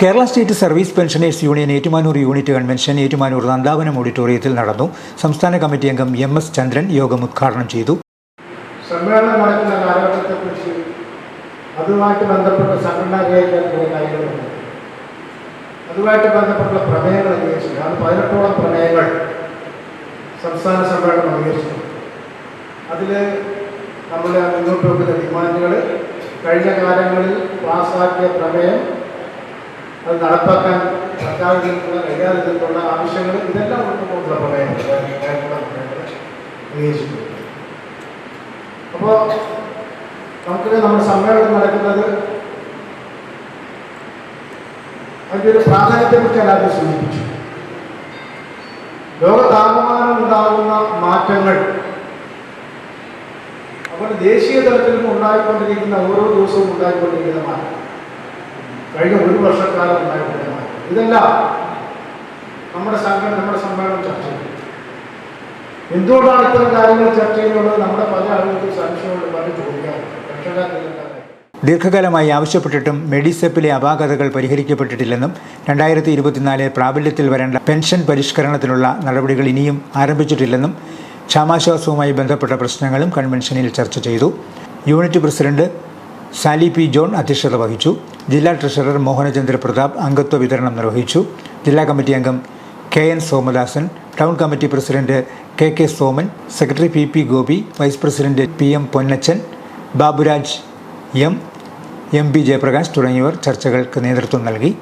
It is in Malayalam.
Kerala state service pensioners union Ettumanoor unit convention Ettumanoor Nandavanam ഓഡിറ്റോറിയത്തിൽ നടന്നു. സംസ്ഥാന കമ്മിറ്റി അംഗം എം എസ് ചന്ദ്രൻ യോഗം ഉദ്ഘാടനം ചെയ്തു. സമ്മേളനം നടക്കുന്ന കാലഘട്ടത്തെക്കുറിച്ച് അതുമായിട്ട് ബന്ധപ്പെട്ട സംഘടനാ കാര്യങ്ങളുണ്ട് അതുമായിട്ട് ബന്ധപ്പെട്ട പ്രമേയങ്ങൾ അംഗീകരിച്ചിട്ടുണ്ട് അത് പതിനെട്ടോളം പ്രമേയങ്ങൾ സംസ്ഥാന സമ്മേളനം അംഗീകരിച്ചിട്ടുണ്ട്. അതിൽ നമ്മൾ മുന്നോട്ട് വെക്കുന്ന ഡിമാൻഡുകൾ കഴിഞ്ഞ കാലങ്ങളിൽ പാസ്സാക്കിയ പ്രമേയം അത് നടപ്പാക്കാൻ സർക്കാരിൽ നിന്നുള്ള കഴിയാതെ നിന്നുള്ള ആവശ്യങ്ങൾ ഇതെല്ലാം ഉൾക്കൊണ്ടുള്ള പ്രമേയങ്ങൾ അപ്പോൾ നമുക്ക് നമ്മുടെ സമ്മേളനം നടക്കുന്നത് അതിന്റെ ഒരു പ്രാധാന്യത്തെക്കുറിച്ച് എല്ലാവരും സൂചിപ്പിച്ചു. ലോകതാപമാനം ഉണ്ടാകുന്ന മാറ്റങ്ങൾ അപ്പോൾ ദേശീയ തലത്തിലും ഉണ്ടായിക്കൊണ്ടിരിക്കുന്ന ഓരോ ദിവസവും ഉണ്ടായിക്കൊണ്ടിരിക്കുന്ന മാറ്റം കഴിഞ്ഞ ഒരു വർഷക്കാലം ഇതെല്ലാം നമ്മുടെ സംഘം നമ്മുടെ സമ്മേളനം ചർച്ച ചെയ്യും എന്തുകൊണ്ടാണ് ഇത്തരം കാര്യങ്ങൾ ചർച്ച ചെയ്യുന്നത്? നമ്മുടെ പല ആളുകൾക്കും സംശയമുണ്ട് പറഞ്ഞു ചോദിക്കാറുണ്ട്. ദീർഘകാലമായി ആവശ്യപ്പെട്ടിട്ടും മെഡിസെപ്പിലെ അപാകതകൾ പരിഹരിക്കപ്പെട്ടിട്ടില്ലെന്നും രണ്ടായിരത്തി ഇരുപത്തിനാല് പ്രാബല്യത്തിൽ വരേണ്ട പെൻഷൻ പരിഷ്കരണത്തിനുള്ള നടപടികൾ ഇനിയും ആരംഭിച്ചിട്ടില്ലെന്നും ക്ഷാമാശ്വാസവുമായി ബന്ധപ്പെട്ട പ്രശ്നങ്ങളും കൺവെൻഷനിൽ ചർച്ച ചെയ്തു. Unit president Sali P John അധ്യക്ഷത വഹിച്ചു. ജില്ലാ ട്രഷറർ മോഹനചന്ദ്ര പ്രതാപ് അംഗത്വ വിതരണം നിർവഹിച്ചു. ജില്ലാ കമ്മിറ്റി അംഗം K N Somadasan town committee president K K Soman secretary P P Gopi vice president P M Ponnachan Baburaj M M P Jayaprakash തുടങ്ങിയവർ ചർച്ചകൾക്ക് നേതൃത്വം നൽകി.